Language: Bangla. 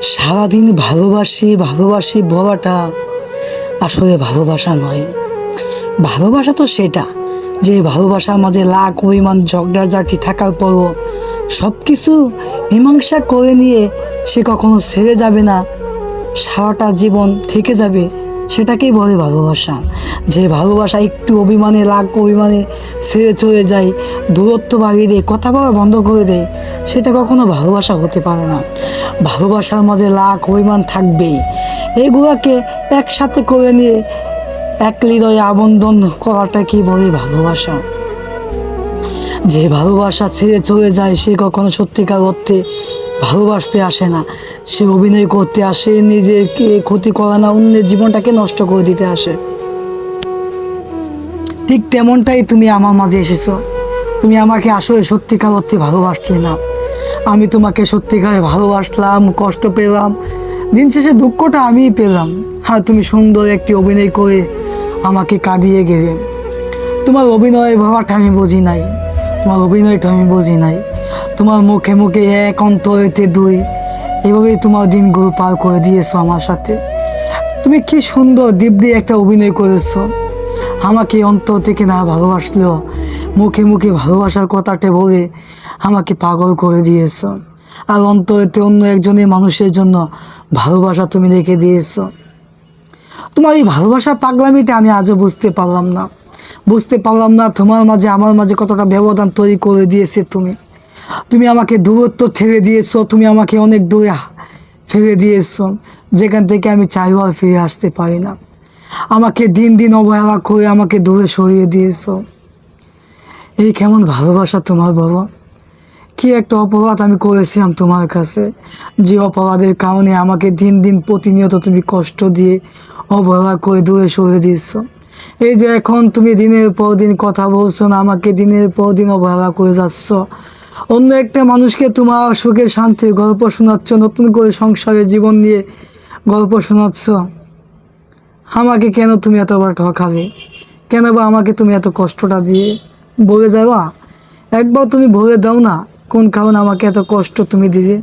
সারাদিন ভালোবাসি ভালোবাসি বলাটা আসলে ভালোবাসা নয়। ভালোবাসা তো সেটা, যে ভালোবাসার মাঝে লাখ অভিমান ঝগড়াঝাটি থাকার পরও সব কিছু মীমাংসা করে নিয়ে সে কখনো ছেড়ে যাবে না। সারাটা জীবন থেকে যাবে সেটাকেই বলে ভালোবাসা। যে ভালোবাসা একটু অভিমানে, লাখ অভিমানে ছেড়ে চলে যায়, দূরত্ব বাড়িয়ে দেয়, কথা বলা বন্ধ করে দেয়, সেটা কখনো ভালোবাসা হতে পারে না। ভালোবাসার মাঝে লাখ অভিমান থাকবেই। এগুলোকে একসাথে করে নিয়ে এক হৃদয়ে আবন্ধন করাটা কি বলে ভালোবাসা? যে ভালোবাসা ছেড়ে চলে যায়, সে কখনো সত্যিকার অর্থে ভালোবাসতে আসে না। সে অভিনয় করতে আসে, নিজেকে ক্ষতি করে না, অন্যের জীবনটাকে নষ্ট করে দিতে আসে। ঠিক তেমনটাই তুমি আমার মাঝে এসেছ। তুমি আমাকে আসলে সত্যিকার অর্থে ভালোবাসলে না। আমি তোমাকে সত্যিকারে ভালোবাসলাম, কষ্ট পেলাম। দিন শেষে দুঃখটা আমিই পেলাম। হ্যাঁ তুমি সুন্দর একটি অভিনয় করে আমাকে কাঁদিয়ে গেলে। তোমার অভিনয় ভাবাটা আমি বুঝি নাই। তোমার অভিনয়টা আমি বুঝি নাই। তোমার মুখে মুখে এক অন্তরেতে দুই। এভাবেই তোমার দিনগুলো পার করে দিয়েছ আমার সাথে। তুমি কি সুন্দর দিব্যি একটা অভিনয় করেছ। আমাকে অন্তর থেকে না ভালোবাসলেও মুখে মুখে ভালোবাসার কথাটা বলে আমাকে পাগল করে দিয়েছ। আর অন্তরেতে অন্য একজনের মানুষের জন্য ভালোবাসা তুমি রেখে দিয়েছ। তোমার এই ভালোবাসা পাগলামিটা আমি আজও বুঝতে পারলাম না। বুঝতে পারলাম না তোমার মাঝে, আমার মাঝে কতটা ব্যবধান তৈরি করে দিয়েছে তুমি। তুমি আমাকে দূরত্ব ঠেলে দিয়েছ, তুমি আমাকে অনেক দূরে ফেলে দিয়েছ। যেখান থেকে আমি চাইও আর ফিরে আসতে পারি না। আমাকে দিন দিন অবহেলা করে আমাকে দূরে সরিয়ে দিয়েছ। এই কেমন ভালোবাসা তোমার বলো কি একটা অপরাধ আমি করেছিলাম তোমার কাছে। যে অপরাধের কারণে আমাকে দিন দিন প্রতিনিয়ত তুমি কষ্ট দিয়ে অবহেলা করে দূরে সরে দিচ্ছ এই যে এখন তুমি দিনের পর দিন কথা বলছো না, আমাকে দিনের পর দিন অবহেলা করে যাচ্ছ। অন্য একটা মানুষকে তোমার সুখে, শান্তি, গল্প শোনাচ্ছ, নতুন করে সংসারে জীবন নিয়ে গল্প শোনাচ্ছ। আমাকে কেন তুমি এতবার ঠকাবে কেন বা আমাকে তুমি এত কষ্টটা দিয়ে? বলে যাবা? একবার তুমি ভরে দাও না কোন কারণে আমাকে এত কষ্ট তুমি দিলে।